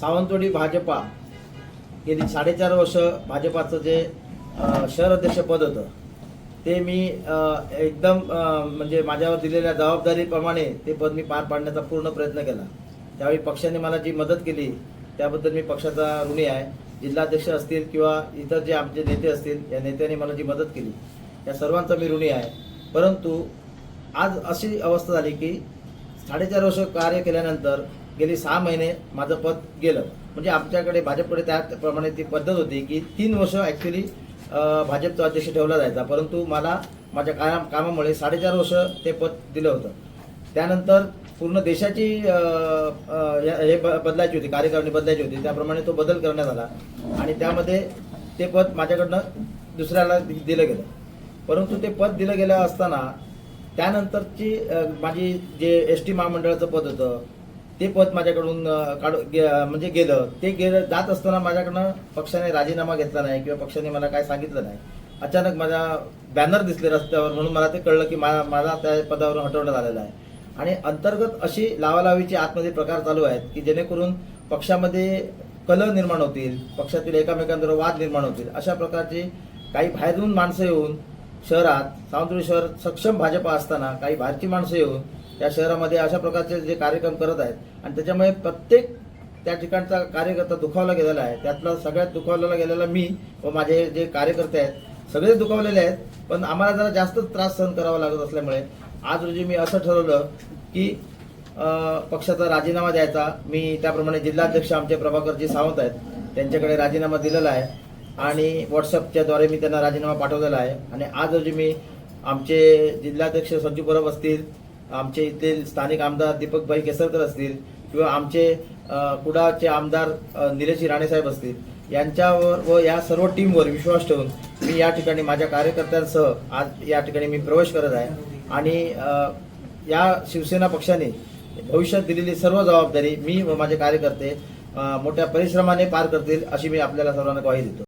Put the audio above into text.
सावंतवाडी भाजपा गेली साडेचार वर्ष भाजपाचं जे अ, शहर अध्यक्षपद होतं ते मी एकदम म्हणजे माझ्यावर दिलेल्या जबाबदारीप्रमाणे ते पद मी पार पाडण्याचा पूर्ण प्रयत्न केला. त्यावेळी पक्षाने मला जी मदत केली त्याबद्दल मी पक्षाचा ऋणी आहे. जिल्हाध्यक्ष असतील किंवा इतर जे आमचे नेते असतील या नेत्यांनी मला जी मदत केली या सर्वांचा मी ऋणी आहे. परंतु आज अशी अवस्था झाली की साडेचार वर्ष कार्य केल्यानंतर गेली सहा महिने माझं पद गेलं. म्हणजे आमच्याकडे भाजपकडे त्याप्रमाणे ती पद्धत होती की तीन वर्ष ॲक्च्युली भाजपचा अध्यक्ष ठेवला जायचा. परंतु मला माझ्या काम कामामुळे साडेचार वर्ष ते पद दिलं होतं. त्यानंतर पूर्ण देशाची या- हे बदलायची होती कार्यकारिणी बदलायची होती. त्याप्रमाणे तो बदल करण्यात आला. आणि त्यामध्ये ते पद माझ्याकडनं दुसऱ्याला दिलं गेलं. परंतु ते पद दिलं गेलं असताना त्यानंतरची माझी जे एस टी महामंडळाचं पद होतं ते पद माझ्याकडून काढू गे- म्हणजे गेलं. ते गेलं जात असताना माझ्याकडनं पक्षाने राजीनामा घेतला नाही किंवा पक्षाने मला काय सांगितलं नाही. अचानक माझ्या बॅनर दिसले रस्त्यावर म्हणून मला ते कळलं की मा- मला त्या पदावरून हटवण्यात आलेलं आहे. आणि अंतर्गत अशी लावालावीचे आतमध्ये प्रकार चालू आहेत की जेणेकरून पक्षामध्ये कलह निर्माण होतील पक्षातील एकामेकांबरोबर वाद निर्माण होतील अशा प्रकारची काही बाहेरून माणसं येऊन शहरात सावंतवाडी शहर सक्षम भाजपा असताना काही बाहेरची माणसं येऊन या शहरामध्ये अशा प्रकारचे जे कार्यक्रम करत आहेत. आणि त्याच्यामुळे प्रत्येक त्या ठिकाणचा कार्यकर्ता दुखावला गेलेला आहे. त्यातला सगळ्यात दुखावलेला गेलेला मी व माझे जे कार्यकर्ते आहेत सगळे दुखावलेले आहेत. पण आम्हाला जरा जास्तच त्रास सहन करावा लागत असल्यामुळे आज रोजी मी असं ठरवलं की पक्षाचा राजीनामा द्यायचा. मी त्याप्रमाणे जिल्हाध्यक्ष आमचे प्रभाकरजी सावंत आहेत. त्यांच्याकडे राजीनामा दिलेला आहे. आणि व्हॉट्सअपच्याद्वारे मी त्यांना राजीनामा पाठवलेला आहे. आणि आज रोजी मी आमचे जिल्हाध्यक्ष संजू परब असतील आमचे इथे स्थानिक आमदार दीपकभाई केसरकर असतील किंवा आमचे कुडाचे आमदार निलेश राणेसाहेब असतील यांच्यावर व या सर्व टीमवर विश्वास ठेवून मी या ठिकाणी माझ्या कार्यकर्त्यांसह आज या ठिकाणी मी प्रवेश करत आहे. आणि या शिवसेना पक्षाने भविष्यात दिलेली सर्व जबाबदारी मी व माझे कार्यकर्ते मोठ्या परिश्रमाने पार करतील अशी मी आपल्याला सर्वांना ग्वाही देतो.